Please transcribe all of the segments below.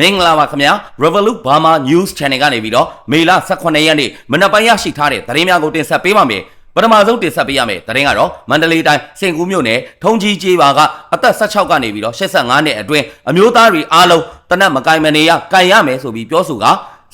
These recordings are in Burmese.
မင်္ဂလာပါခင်ဗျာ Revolut Burma News Channel ကနေပြီးတော့မေလ18ရက်နေ့မနက်ပိုင်းရရှိထားတဲ့သတင်းများကိုတင်ဆက်ပေးပါမယ်ပထမဆုံးတင်ဆက်ပေးရမယ်သတင်းကတော့မန္တလေးတိုင်းစင်ကူးမြို့နယ်ထုံကြီးကျေးပါကအသက်16ကနေပြီးတော့85နှစ်အတွင်းအမျိုးသားတွေအားလုံးတနက်မကင်မနေရကန်ရမယ်ဆိုပြီးပြောဆိုက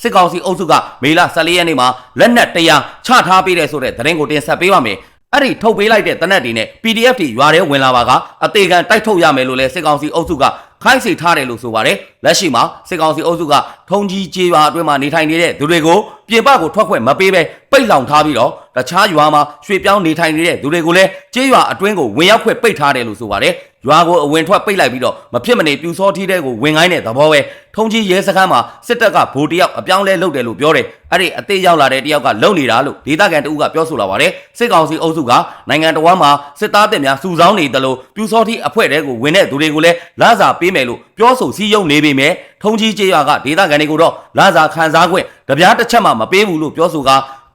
စစ်ကောင်စီအုပ်စုကမေလ14ရက်နေ့မှာလက်နက်တရားချထားပေးတယ်ဆိုတဲ့သတင်းကိုတင်ဆက်ပေးပါမယ်အဲ့ဒီထုတ်ပေးလိုက်တဲ့တနက်တွေနဲ့ PDF တွေရွာထဲဝင်လာပါကအသေးခံတိုက်ထုတ်ရမယ်လို့လဲစစ်ကောင်စီအုပ်စုက ခိုင်းစေထားတယ်လို့ဆိုပါတယ်လက်ရှိမှာစစ်ကောင်စီအုပ်စုကထုံကြီးကျေးရွာအတွင်းမှာနေထိုင်နေတဲ့သူတွေကိုပြင်ပကိုထွက်ခွင့်မပေးဘဲပိတ်လောင်ထားပြီးတော့တခြားရွာမှာရွှေ့ပြောင်းနေထိုင်နေတဲ့သူတွေကိုလည်းကျေးရွာအတွင်းကိုဝင်ရောက်ခွင့်ပိတ်ထားတယ်လို့ဆိုပါတယ် ရွာကိုအဝင်ထွက်ပိတ်လိုက်ပြီးတော့မဖြစ်မနေပြူစောထီးတဲ့ကိုဝင်ခိုင်းတဲ့သဘောပဲထုံကြီးရဲစခန်းမှာစစ်တပ်ကဗိုလ်တယောက်အပြောင်းလဲလုပ်တယ်လို့ပြောတယ်အဲ့ဒီအသေးရောက်လာတဲ့တယောက်ကလုံနေတာလို့ဒေသခံတဦးကပြောဆိုလာပါတယ်စစ်ကောင်စီအုပ်စုကနိုင်ငံတော်မှာစစ်သားတပ်များစုဆောင်းနေတယ်လို့ပြူစောထီးအဖွဲ့တဲကိုဝင်တဲ့သူတွေကိုလည်းလာစာပေးမယ်လို့ပြောဆိုစည်းရုံးနေပေမဲ့ထုံကြီးကျေးရွာကဒေသခံတွေကိုတော့လာစာခံစားခွင့်တပြားတစ်ချက်မှမပေးဘူးလို့ပြောဆိုက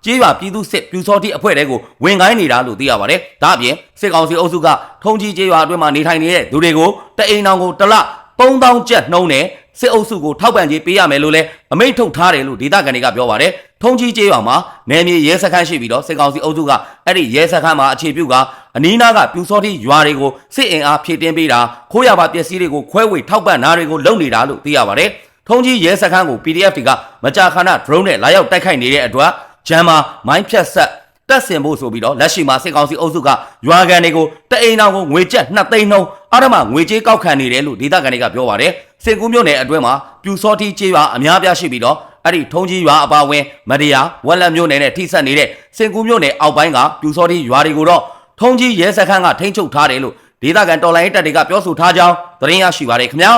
ကျေးရွာပြည်သူစစ်ပြူစောတိအဖွဲ့တဲကိုဝင်ခိုင်းနေတာလို့သိရပါတယ်။ဒါအပြင်စစ်ကောင်စီအုပ်စုကထုံကြီးကျေးရွာအတွင်းမှာနေထိုင်နေတဲ့သူတွေကိုတအိမ်တောင်ကိုတစ်လ3000ကျပ်နှုံးနဲ့စစ်အုပ်စုကိုထောက်ပံ့ကြေးပေးရမယ်လို့လည်းအမိန့်ထုတ်ထားတယ်လို့ဒေသခံတွေကပြောပါတယ်။ထုံကြီးကျေးရွာမှာနယ်မြေရဲစခန်းရှိပြီးတော့စစ်ကောင်စီအုပ်စုကအဲ့ဒီရဲစခန်းမှာအခြေပြုကအနီးနားကပြူစောတိရွာတွေကိုစစ်အင်အားဖြည့်တင်းပေးတာခိုးရပါပစ္စည်းတွေကိုခွဲဝေထောက်ပံ့တာတွေကိုလုပ်နေတာလို့သိရပါတယ်။ထုံကြီးရဲစခန်းကို PDF တွေကမကြာခဏ drone နဲ့လာရောက်တိုက်ခိုက်နေတဲ့အတွက် ဂျမ်မာမိုင်းဖြတ်ဆက်တက်ဆင်ဖို့ဆိုပြီးတော့လက်ရှိမှာစစ်ကောင်စီအုပ်စုကရွာကန်တွေကိုတအိမ်တော်ကိုငွေကျပ်2သိန်းနှုန်းအာရမငွေကြေးကောက်ခံနေတယ်လို့ဒေသခံတွေကပြောပါတယ်စင်ကူးမြို့နယ်အတွင်းမှာပြူစောတိကျေးရွာအများပြားရှိပြီးတော့အဲ့ဒီထုံကြီးရွာအပါအဝင်မရယာဝက်လက်မြို့နယ်နဲ့ထိစပ်နေတဲ့စင်ကူးမြို့နယ်အောက်ပိုင်းကပြူစောတိရွာတွေကိုတော့ထုံကြီးရဲစခန်းကထိန်းချုပ်ထားတယ်လို့ဒေသခံတော်လိုင်းတပ်တွေကပြောဆိုထားကြောင်းသတင်းရရှိပါတယ်ခင်ဗျာ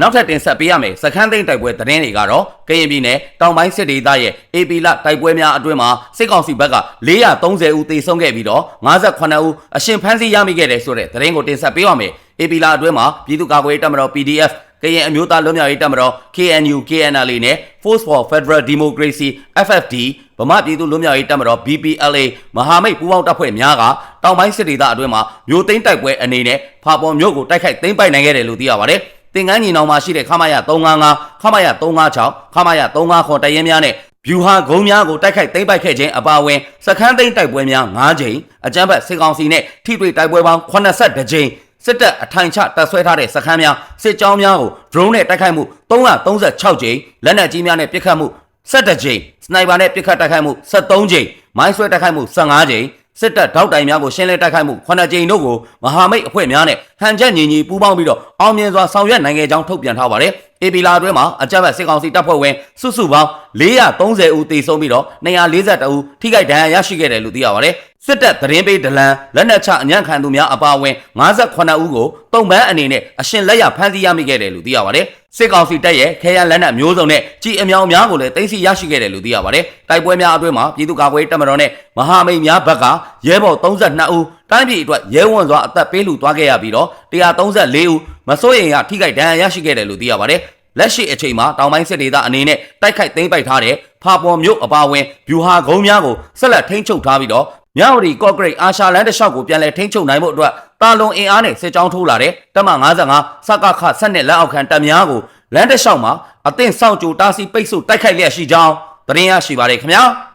နောက်ထပ်တင်ဆက်ပေးရမယ်စခန်းသိမ်းတိုက်ပွဲသတင်းတွေကတော့ကရင်ပြည်နယ်တောင်ပိုင်းစစ်ဒေသရဲ့ AP လတိုက်ပွဲများအတွင်းမှာစစ်ကောင်စီဘက်က430ဦးသေဆုံးခဲ့ပြီးတော့58ဦးအရှင်ဖမ်းဆီးရမိခဲ့တယ်ဆိုတဲ့သတင်းကိုတင်ဆက်ပေးရမယ် AP လအတွင်းမှာပြည်သူ့ကာကွယ်ရေးတပ်မတော် PDF ကရင်အမျိုးသားလွတ်မြောက်ရေးတပ်မတော် KNU KNL နဲ့ Force for Federal Democracy FFD ဗမာပြည်သူ့လွတ်မြောက်ရေးတပ်မတော် BPLA မဟာမိတ်ပူးပေါင်းတပ်ဖွဲ့များကတောင်ပိုင်းစစ်ဒေသအတွင်းမှာမျိုးသိမ်းတိုက်ပွဲအနေနဲ့ဖာပေါ်မြို့ကိုတိုက်ခိုက်သိမ်းပိုက်နိုင်ခဲ့တယ်လို့သိရပါတယ်။ တင်ကန်းညီနောင်မှာရှိတဲ့ခမရ355ခမရ356ခမရ359တရင်များနဲ့ဗျူဟာဂုံများကိုတိုက်ခိုက်သိမ်းပိုက်ခဲ့ခြင်းအပါအဝင်စခန်းသိမ်းတိုက်ပွဲများ9ကြိမ်အကြမ်းဖက်စစ်ကောင်စီနဲ့ထိတွေ့တိုက်ပွဲပေါင်း82ကြိမ်စစ်တပ်အထိုင်ချတပ်ဆွဲထားတဲ့စခန်းများစစ်ကြောင်းများကို drone နဲ့တိုက်ခိုက်မှု336ကြိမ်လက်နက်ကြီးများနဲ့ပစ်ခတ်မှု17ကြိမ်စနိုက်ပါနဲ့ပစ်ခတ်တိုက်ခိုက်မှု73ကြိမ်မိုင်းဆွဲတိုက်ခိုက်မှု15ကြိမ်စစ်တပ်တောက်တိုင်များကိုရှင်းလင်းတိုက်ခိုက်မှု9ကြိမ်တို့ကိုမဟာမိတ်အဖွဲ့များနဲ့ဟန်ချက်ညီညီပူးပေါင်းပြီးတော့အောင်မြင်စွာဆောင်ရွက်နိုင်ခဲ့ကြောင်းထုတ်ပြန်ထားပါတယ်။ AP လာအတွင်းမှာအကြမ်းဖက်စစ်ကောင်စီတပ်ဖွဲ့ဝင်စုစုပေါင်း430ဦးသေဆုံးပြီးတော့242ဦးထိခိုက်ဒဏ်ရာရရှိခဲ့တယ်လို့သိရပါတယ်။စစ်တပ်သတင်းပေးဒလန်လက်နက်ချအညံ့ခံသူများအပါအဝင်58ဦးကိုတုံပန်းအနေနဲ့အရှင်လက်ရဖမ်းဆီးရမိခဲ့တယ်လို့သိရပါတယ်။စစ်ကောင်စီတပ်ရဲ့ခဲယမ်းလက်နက်မျိုးစုံနဲ့ကြီးအမြောင်များကိုလည်းတင်စီရရှိခဲ့တယ်လို့သိရပါတယ်။တိုက်ပွဲများအတွင်းမှာပြည်သူ့ကာကွယ်ရေးတပ်မတော်နဲ့မဟာမိတ်များဘက်ကရဲဘော်32ဦးတိုင်းပြည်အတွက်ရဲဝံစွာအသက်ပေးလူသွားခဲ့ရပြီးတော့134ဦးမစိုးရိမ်ရထိခိုက်ဒဏ်ရာရရှိခဲ့တယ်လို့သိရပါတယ်။လက်ရှိအချိန်မှာတောင်ပိုင်းစစ်ဒေသအနေနဲ့တိုက်ခိုက်သိမ်းပိုက်ထားတဲ့ဖာပေါ်မြို့အပါအဝင်ဗျူဟာကုန်းများကိုဆက်လက်ထိန်းချုပ်ထားပြီးတော့မြဝတီကော့ဂရိတ်အာရှလန်တလျှောက်ကိုပြန်လည်ထိန်းချုပ်နိုင်ဖို့အတွက်တာလွန်အင်အားနဲ့စစ်ကြောင်းထိုးလာတဲ့တပ်မ55စကခဆက်နဲ့လက်အောက်ခံတပ်များကိုလန်တလျှောက်မှာအသင့်စောင့်ကြိုတားဆီးပိတ်ဆို့တိုက်ခိုက်လျက်ရှိကြောင်းသတင်းရရှိပါတယ်ခင်ဗျာ။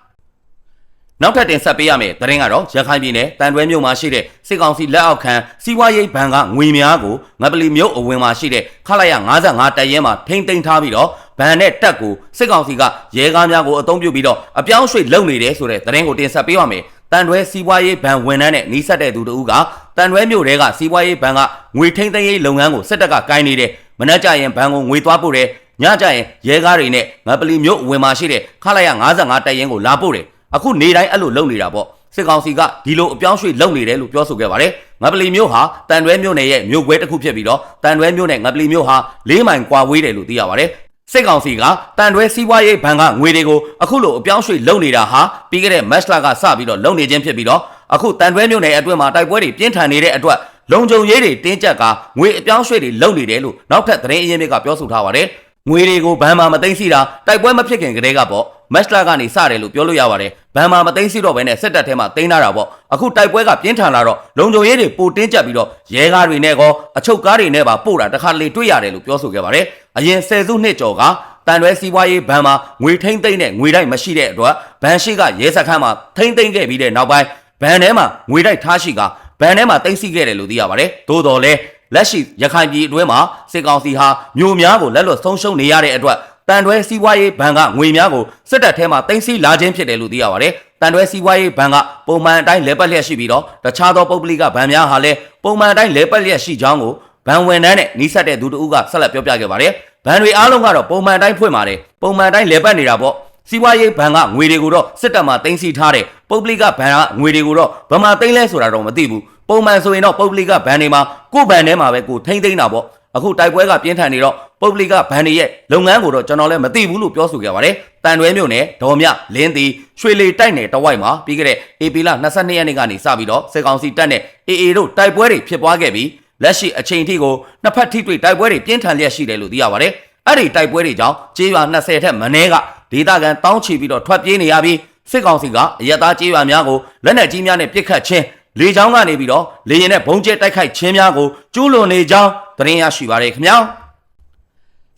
နောက်ထပ်တင်ဆက်ပေးရမယ့်သတင်းကတော့ရခိုင်ပြည်နယ်တန်တွဲမြို့မှာရှိတဲ့စစ်ကောင်စီလက်အောက်ခံစီးပွားရေးဘဏ်ကငွေများကိုငပလီမြို့အဝင်မှာရှိတဲ့ခလာရ55တပ်ရဲမှာထိမ့်သိမ်းထားပြီးတော့ဘဏ်နဲ့တပ်ကိုစစ်ကောင်စီကရဲကားများကိုအုံပြုပြီးတော့အပြောင်းရွှေ့လုပ်နေတယ်ဆိုတဲ့သတင်းကိုတင်ဆက်ပေးပါမယ်။တန်တွဲစီးပွားရေးဘဏ်ဝန်ထမ်းနဲ့နှီးဆက်တဲ့သူတို့ကတန်တွဲမြို့တဲကစီးပွားရေးဘဏ်ကငွေထိမ့်သိမ်းရေးလုပ်ငန်းကိုစစ်တပ်ကကိုင်းနေတယ်။မနှက်ကြရင်ဘဏ်ကိုငွေသွားပို့တယ်။ညကြရင်ရဲကားတွေနဲ့ငပလီမြို့အဝင်မှာရှိတဲ့ခလာရ55တပ်ရင်းကိုလာပို့တယ်။ အခုနေတိုင်းအဲ့လိုလုပ်နေတာပေါ့စစ်ကောင်စီကဒီလိုအပြောင်းရွှေ့လုပ်နေတယ်လို့ပြောဆိုခဲ့ပါတယ်ငပလီမျိုးဟာတန်တွဲမျိုးနယ်ရဲ့မျိုးကွဲတစ်ခုဖြစ်ပြီးတော့တန်တွဲမျိုးနယ်ငပလီမျိုးဟာ၄မိုင်ကွာဝေးတယ်လို့သိရပါတယ်စစ်ကောင်စီကတန်တွဲစီးပွားရေးဘဏ်ကငွေတွေကိုအခုလိုအပြောင်းရွှေ့လုပ်နေတာဟာပြီးခဲ့တဲ့မတ်လကစပြီးတော့လုပ်နေခြင်းဖြစ်ပြီးတော့အခုတန်တွဲမျိုးနယ်အတွင်းမှာတိုက်ပွဲတွေပြင်းထန်နေတဲ့အတွက်လုံခြုံရေးတွေတင်းကျပ်ကငွေအပြောင်းရွှေ့တွေလုပ်နေတယ်လို့နောက်ထပ်သတင်းအရင်းမြစ်ကပြောဆိုထားပါတယ် ငွေတွေကိုဘန်မာမသိမ်းစီတာတိုက်ပွဲမဖြစ်ခင်ကတည်းကပေါ့မက်စလာကနေစတယ်လို့ပြောလို့ရပါတယ်ဘန်မာမသိမ်းစီတော့ဘဲနဲ့စစ်တပ်ထဲမှာသိမ်းလာတာပေါ့အခုတိုက်ပွဲကပြင်းထန်လာတော့လုံခြုံရေးတွေပိုတင်းကျပ်ပြီးတော့ရဲကားတွေနဲ့ကောအချုပ်ကားတွေနဲ့ပါပို့တာတခါလေတွေ့ရတယ်လို့ပြောဆိုခဲ့ပါတယ်အရင်ဆယ်စုနှစ်ကျော်ကတန်ရွဲစီးပွားရေးဘဏ်မှာငွေထိမ့်သိမ့်တဲ့ငွေတိုက်မရှိတဲ့အတွက်ဘဏ်ရှိကရဲစခန်းမှာထိမ့်သိမ့်ခဲ့ပြီးတဲ့နောက်ပိုင်းဘဏ်ထဲမှာငွေတိုက်ထားရှိကဘဏ်ထဲမှာသိမ့်စီခဲ့တယ်လို့သိရပါတယ်သို့တော်လဲ လက်ရှိရခိုင်ပြည်အတွင်းမှာစစ်ကောင်စီဟာမြို့များကိုလက်လွတ်ဆုံးရှုံးနေရတဲ့အတွက်တန်တွဲစီးပွားရေးဘဏ်ကငွေများကိုစစ်တပ်ထဲမှာသိမ်းဆည်းလာခြင်းဖြစ်တယ်လို့သိရပါတယ်။တန်တွဲစီးပွားရေးဘဏ်ကပုံမှန်အတိုင်းလဲပတ်လျက်ရှိပြီးတော့တခြားသောပုဂ္ဂလိကဘဏ်များဟာလည်းပုံမှန်အတိုင်းလဲပတ်လျက်ရှိကြောင်းကိုဘဏ်ဝန်ထမ်းနဲ့နှိစက်တဲ့သူတို့ကဆက်လက်ပြောပြခဲ့ပါတယ်။ဘဏ်တွေအားလုံးကတော့ပုံမှန်အတိုင်းဖွင့်ပါတယ်။ပုံမှန်အတိုင်းလဲပတ်နေတာပေါ့။စီးပွားရေးဘဏ်ကငွေတွေကိုတော့စစ်တပ်မှသိမ်းဆည်းထားတယ်ပုဂ္ဂလိကဘဏ်ကငွေတွေကိုတော့ဘယ်မှာသိမ်းလဲဆိုတာတော့မသိဘူးပုံမှန်ဆိုရင်တော့ပုဂ္ဂလိကဘဏ်တွေမှာကိုယ့်ဘဏ်ထဲမှာပဲကိုယ်ထိမ့်သိမ်းတာပေါ့အခုတိုက်ပွဲကပြင်းထန်နေတော့ပုဂ္ဂလိကဘဏ်တွေရဲ့လုပ်ငန်းကိုတော့ကျွန်တော်လည်းမသိဘူးလို့ပြောဆိုခဲ့ပါတယ်တန်တွဲမြို့နယ်ဒေါ်မြလင်းတီရွှေလီတိုက်နယ်တဝိုက်မှာပြီးခဲ့တဲ့ဧပြီလ22ရက်နေ့ကနေစပြီးတော့စစ်ကောင်စီတပ်နဲ့ AA တို့တိုက်ပွဲတွေဖြစ်ပွားခဲ့ပြီးလက်ရှိအချိန်ထိကိုနှစ်ဖက်ထိတွေ့တိုက်ပွဲတွေပြင်းထန်လျက်ရှိတယ်လို့သိရပါတယ်အဲ့ဒီတိုက်ပွဲတွေကြောင့်ကျေးရွာ20ထက်မနည်းကဒေသခံတောင်းချီပြီးတော့ထွက်ပြေးနေရပြီးစစ်ကောင်စီကအရက်သားကျေးရွာများကိုလက်နက်ကြီးများနဲ့ပစ်ခတ်ခြင်း လေကြောင်းကနေပြီးတော့လေရင်နဲ့ဘုံကျဲတိုက်ခိုက်ခြင်းများကိုကျူးလွန်နေကြောင်းသတင်းရရှိပါရခင်ဗျာ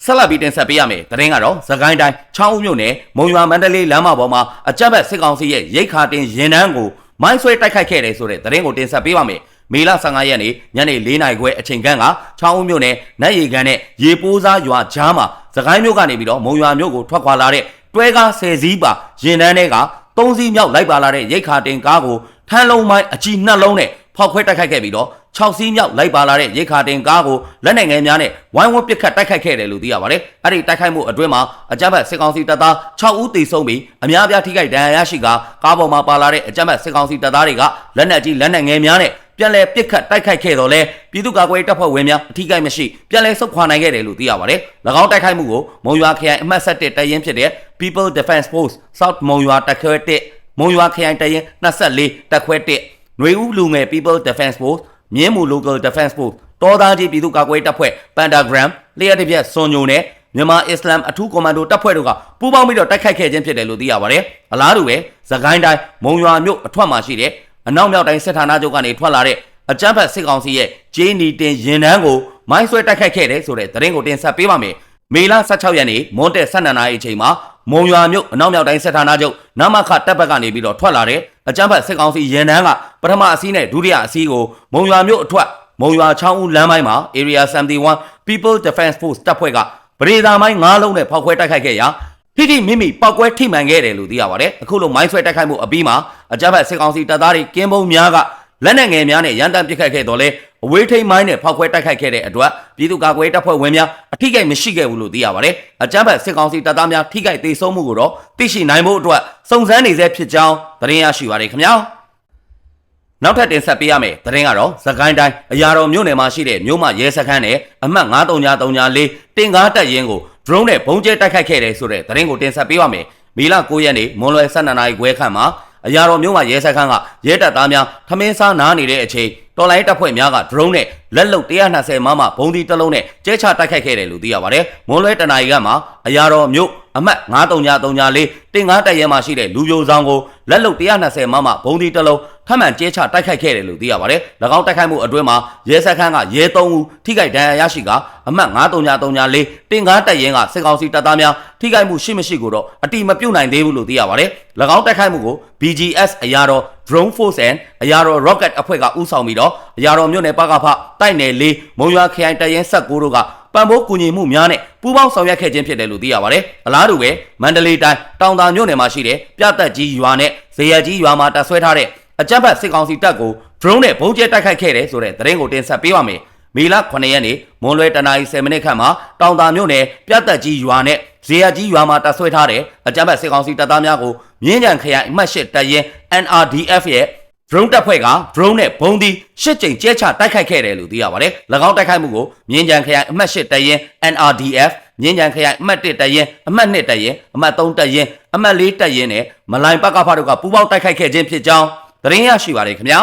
ဆက်လက်ပြီးတင်ဆက်ပေးရမယ်သတင်းကတော့သခိုင်းတိုင်းချောင်းဦးမြို့နယ်မုံရွာမန္တလေးလမ်းမပေါ်မှာအကြက်ဘက်စစ်ကောင်စီရဲ့ရိတ်ခါတင်ရင်နှန်းကိုမိုင်းဆွဲတိုက်ခိုက်ခဲ့တယ်ဆိုတဲ့သတင်းကိုတင်ဆက်ပေးပါမယ်မေလ15ရက်နေ့ညနေ4နာရီခွဲအချိန်ခန့်ကချောင်းဦးမြို့နယ်နတ်ရီကန်နဲ့ရေပိုးစားရွာကြားမှာသခိုင်းမြို့ကနေပြီးတော့မုံရွာမြို့ကိုထွက်ခွာလာတဲ့တွဲကား10စီးပါရင်နှန်းတွေက3စီးမြောက်လိုက်ပါလာတဲ့ရိတ်ခါတင်ကားကို ထန်းလုံးမိုင်းအကြီးနှလုံးနဲ့ဖောက်ခွဲတိုက်ခိုက်ခဲ့ပြီးတော့6စီးမြောက်လိုက်ပါလာတဲ့ရိတ်ခါတင်ကားကိုလက်နိုင်ငယ်များနဲ့ဝိုင်းဝန်းပစ်ခတ်တိုက်ခိုက်ခဲ့တယ်လို့သိရပါတယ်။အဲ့ဒီတိုက်ခိုက်မှုအတွင်းမှာအကြမ်းဖက်စစ်ကောင်စီတပ်သား6ဦးသေဆုံးပြီးအများပြားထိခိုက်ဒဏ်ရာရရှိကကားပေါ်မှာပါလာတဲ့အကြမ်းဖက်စစ်ကောင်စီတပ်သားတွေကလက်နက်ကြီးလက်နက်ငယ်များနဲ့ပြန်လည်ပစ်ခတ်တိုက်ခိုက်ခဲ့တော့လဲပြည်သူ့ကာကွယ်တပ်ဖွဲ့ဝင်များအထိကိမရှိပြန်လည်ဆုတ်ခွာနိုင်ခဲ့တယ်လို့သိရပါတယ်။၎င်းတိုက်ခိုက်မှုကိုမုံရွာခရိုင်အမှတ်7တပ်ရင်းဖြစ်တဲ့ People Defense Force South မုံရွာတပ်ခွဲ1 မုံရွာခရိုင်တပ်ရင်း24တပ်ခွဲ1ຫນွေဦးလူငယ် People Defense Force မြင်းမူ Local Defense Force တောသားကြီးပြည်သူ့ကာကွယ်တပ်ဖွဲ့ Pentagram လျှက်တစ်ပြက်စွန်ညုံနဲ့မြန်မာအစ္စလာမ်အထူးကွန်မန်ဒိုတပ်ဖွဲ့တို့ကပူးပေါင်းပြီးတော့တိုက်ခိုက်ခဲ့ခြင်းဖြစ်တယ်လို့သိရပါတယ်။အလားတူပဲသခိုင်းတိုင်းမုံရွာမြို့အထွက်မှာရှိတဲ့အနောက်မြောက်တိုင်းစစ်ဌာနချုပ်ကနေထွက်လာတဲ့အကြမ်းဖက်စစ်ကောင်စီရဲ့ဂျင်းနီတင်ရင်နှန်းကိုမိုင်းဆွဲတိုက်ခိုက်ခဲ့တဲ့ဆိုတဲ့သတင်းကိုတင်ဆက်ပေးပါမယ်။မေလ16ရက်နေ့မွန်တက်12နာရီအချိန်မှာ မုံရွာမြို့အနောက်မြောက်တိုင်းစစ်ဌာနချုပ်နမခတပ်ဘက်ကနေပြီးတော့ထွက်လာတဲ့အကြမ်းဖက်စစ်ကောင်စီရင်နှန်းကပထမအစည်းနဲ့ဒုတိယအစည်းကိုမုံရွာမြို့အထွက်မုံရွာချောင်းဦးလမ်းပိုင်းမှာ Area 71 People Defense Force တပ်ဖွဲ့ကပရိသာမိုင်း၅လုံးနဲ့ဖောက်ခွဲတိုက်ခိုက်ခဲ့ရာဖိတိမိမိပောက်ကွဲထိမှန်ခဲ့တယ်လို့သိရပါတယ်အခုလိုမိုင်းဆွဲတိုက်ခိုက်မှုအပြီးမှာအကြမ်းဖက်စစ်ကောင်စီတပ်သားတွေကင်းဘုံများကလက်နက်ငယ်များနဲ့ရန်တမ်းပစ်ခတ်ခဲ့တော့လဲ အဝေးထိန်မိုင်းနဲ့ဖောက်ခွဲတိုက်ခိုက်ခဲ့တဲ့အတွက်ပြည်သူ့ကာကွယ်တပ်ဖွဲ့ဝင်များအထိကိတ်မရှိခဲ့ဘူးလို့သိရပါတယ်အကြမ်းဖက်စစ်ကောင်စီတပ်သားများထိကိတ်သေးဆုံးမှုကိုတော့သိရှိနိုင်ဖို့အတွက်စုံစမ်းနေဆဲဖြစ်ကြောင်းသတင်းရရှိပါတယ်ခင်ဗျာနောက်ထပ်တင်ဆက်ပေးရမယ်သတင်းကတော့သခိုင်းတိုင်းအရာတော်မြို့နယ်မှာရှိတဲ့မြို့မရဲစခန်းနဲ့အမှတ်9334တင်ကားတပ်ရင်းကို drone နဲ့ဘုံကျဲတိုက်ခိုက်ခဲ့တယ်ဆိုတဲ့သတင်းကိုတင်ဆက်ပေးပါမယ်။မီလ9ရက်နေ့မွန်လွယ်12နာရီခွဲခန့်မှာအရာတော်မြို့မှာရဲစခန်းကရဲတပ်သားများထမင်းစားနားနေတဲ့အချိန် တော်လိုင်းတပ်ဖွဲ့များက drone နဲ့လက်လုံ120မမဘုံဒီတစ်လုံးနဲ့ကျဲချတိုက်ခိုက်ခဲ့တယ်လို့သိရပါတယ်။မွန်လွယ်တနာရီကမှာအရာတော်မြို့အမှတ်9334တင်ကားတပ်ရဲမှာရှိတဲ့လူပြိုဆောင်ကိုလက်လုံ120မမဘုံဒီတစ်လုံး ထမှန်ကျဲချတိုက်ခိုက်ခဲ့တယ်လို့သိရပါတယ်။၎င်းတိုက်ခိုက်မှုအတွင်းမှာရဲစခန်းကရဲ3ဦးထိခိုက်ဒဏ်ရာရရှိကအမှတ်9334တင်ကားတပ်ရင်းကစစ်ကောင်စီတပ်သားများထိခိုက်မှုရှိမရှိကိုတော့အတိမပြုတ်နိုင်သေးဘူးလို့သိရပါတယ်။၎င်းတိုက်ခိုက်မှုကို BGS အရာတော် Drone Force and အရာတော် Rocket အဖွဲ့ကဦးဆောင်ပြီးတော့အရာတော်မြို့နယ်ပကဖတိုက်နယ်လေးမုံရွာခရိုင်တရင်ဆက်ကိုတို့ကပံပိုးကူညီမှုများနဲ့ပူးပေါင်းဆောင်ရွက်ခဲ့ခြင်းဖြစ်တယ်လို့သိရပါတယ်။အလားတူပဲမန္တလေးတိုင်းတောင်သာမြို့နယ်မှာရှိတဲ့ပြသက်ကြီးရွာနဲ့ဇေယျကြီးရွာမှာတပ်ဆွဲထားတဲ့ အကြမ်းဖက်စစ်ကောင်စီတပ်ကို drone နဲ့ဘုံကျဲတိုက်ခိုက်ခဲ့တယ်ဆိုတဲ့သတင်းကိုတင်ဆက်ပေးပါမယ်။မေလ9ရက်နေ့မွန်လွဲတနာရီ10မိနစ်ခန့်မှာတောင်တာမြို့နယ်ပြတ်သက်ကြီးရွာနဲ့ဇေယျကြီးရွာမှာတပ်ဆွဲထားတဲ့အကြမ်းဖက်စစ်ကောင်စီတပ်သားများကိုမြင်းကြံခရိုင်အမှတ်၈တပ်ရင်း NRDF ရဲ့ drone တပ်ဖွဲ့က drone နဲ့ဘုံဒီရှစ်ကြိမ်ကျဲချတိုက်ခိုက်ခဲ့တယ်လို့သိရပါတယ်။၎င်းတိုက်ခိုက်မှုကိုမြင်းကြံခရိုင်အမှတ်၈တပ်ရင်း NRDF မြင်းကြံခရိုင်အမှတ်1တပ်ရင်းအမှတ်2တပ်ရင်းအမှတ်3တပ်ရင်းအမှတ်4တပ်ရင်းနဲ့မလိုင်ပကဖတို့ကပူးပေါင်းတိုက်ခိုက်ခဲ့ခြင်းဖြစ်ကြောင်း သတင်းရရှိပါတယ်ခင်ဗျာ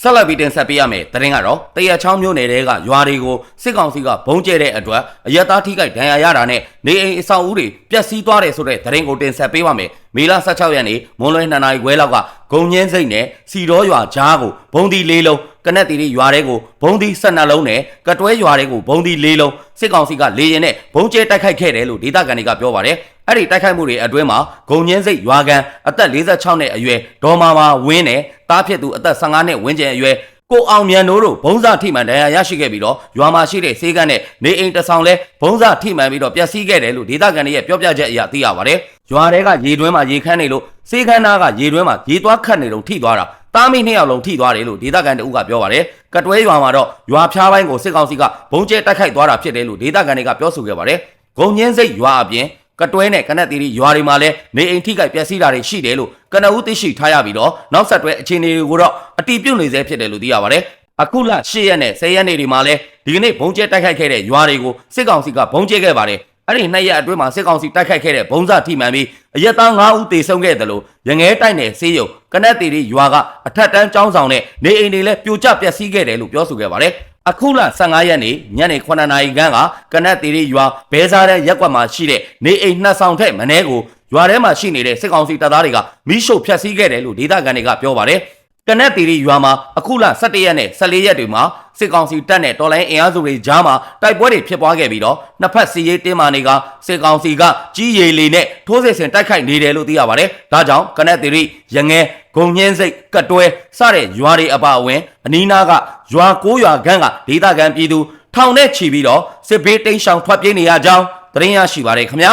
ဆက်လက်ပြီးတင်ဆက်ပေးရမယ်တရင်ကတော့တရချောင်းမြို့နယ်တဲကရွာတွေကိုစစ်ကောင်စီကဘုံကျဲတဲ့အတွက်အရက်သားထိခိုက်ဒဏ်ရာရတာနဲ့နေအိမ်အဆောက်အဦတွေပျက်စီးသွားတယ်ဆိုတဲ့တရင်ကိုတင်ဆက်ပေးပါမယ်မေလ16ရက်နေ့မွန်လွဲ2နာရီခွဲလောက်ကဂုံညင်းစိတ်နဲ့စီတော်ရွာကြားကိုဘုံဒီလေးလုံး ကနက်တီရီရွာတွေကိုဘုံဒီ12လုံးနဲ့ကတွဲရွာတွေကိုဘုံဒီလေးလုံးစစ်ကောင်စီကလေရင်နဲ့ဘုံကျဲတိုက်ခိုက်ခဲ့တယ်လို့ဒေသခံတွေကပြောပါတယ်အဲ့ဒီတိုက်ခိုက်မှုတွေအတွင်းမှာဂုံညင်းစိတ်ရွာကန်အသက်46နှစ်အရွယ်ဒေါ်မာမာဝင်းနဲ့တားဖြစ်သူအသက်15နှစ်ဝန်းကျင်အရွယ်ကိုအောင်မြန်တို့တို့ဘုံစားထိမှန်တရားရရှိခဲ့ပြီးတော့ရွာမှာရှိတဲ့စေကန်းနဲ့နေအိမ်တစ်ဆောင်လဲဘုံစားထိမှန်ပြီးတော့ပျက်စီးခဲ့တယ်လို့ဒေသခံတွေရဲ့ပြောပြချက်အရသိရပါတယ်။ရွာတွေကရေတွင်းမှာရေခမ်းနေလို့စေကန်းသားကရေတွင်းမှာရေသွားခတ်နေတော့ထိသွားတာ တားမိနှစ်ယောက်လုံးထိသွားတယ်လို့ဒေသခံတအုပ်ကပြောပါတယ်။ကတွဲရွာမှာတော့ရွာဖျားပိုင်းကိုစစ်ကောင်စီကဘုံကျဲတိုက်ခိုက်သွားတာဖြစ်တယ်လို့ဒေသခံတွေကပြောဆိုခဲ့ပါတယ်။ဂုံညင်းစိတ်ရွာအပြင်ကတွဲနဲ့ကနက်တီရီရွာတွေမှာလည်းနေအိမ်ထိခိုက်ပျက်စီးတာတွေရှိတယ်လို့ကနအူးသိရှိထားရပြီးတော့နောက်ဆက်တွဲအခြေအနေတွေကိုတော့အတိပြုတ်နေစေဖြစ်တယ်လို့သိရပါတယ်။အခုလ10ရက်နဲ့10ရက်နေ့တွေမှာလည်းဒီကနေ့ဘုံကျဲတိုက်ခိုက်ခဲ့တဲ့ရွာတွေကိုစစ်ကောင်စီကဘုံကျဲခဲ့ပါတယ်။ အဲ့ဒီနှစ်ရက်အတွင်းမှာစစ်ကောင်စီတိုက်ခိုက်ခဲ့တဲ့ဘုံစထိမှန်ပြီးအရက်သား9ဦးသေဆုံးခဲ့တယ်လို့ရငဲတိုက်နယ်စေးရုံကနက်တီရီရွာကအထက်တန်းကျောင်းဆောင်နဲ့နေအိမ်တွေလည်းပြိုကျပျက်စီးခဲ့တယ်လို့ပြောဆိုခဲ့ပါတယ်။အခုလ15ရက်နေ့ညနေ9နာရီခန့်ကကနက်တီရီရွာဘဲစားတဲ့ရက်ကွက်မှာရှိတဲ့နေအိမ်နှစ်ဆောင်ထက်မင်းကိုရွာထဲမှာရှိနေတဲ့စစ်ကောင်စီတပ်သားတွေကမိရှုဖျက်ဆီးခဲ့တယ်လို့ဒေသခံတွေကပြောပါတယ်။ ကနက်တီရီရွာမှာအခုလ17ရက်နဲ့14ရက်တွေမှာစစ်ကောင်စီတပ်နဲ့တော်လိုင်းအင်အားစုတွေကြားမှာတိုက်ပွဲတွေဖြစ်ပွားခဲ့ပြီးတော့နှစ်ဖက်စီရေးတင်းမာနေကစစ်ကောင်စီကကြီးရီလီနဲ့ထိုးစစ်ဆင်တိုက်ခိုက်နေတယ်လို့သိရပါတယ်။ဒါကြောင့်ကနက်တီရီရငဲဂုံညင်းစိတ်ကတ်တွဲစတဲ့ရွာတွေအပါအဝင်အနီးနားကရွာကိုးရွာခန့်ကဒေသခံပြည်သူထောင်နဲ့ချီပြီးတော့စစ်ဘေးတိမ်းရှောင်ထွက်ပြေးနေရကြောင်းသတင်းရရှိပါတယ်ခင်ဗျာ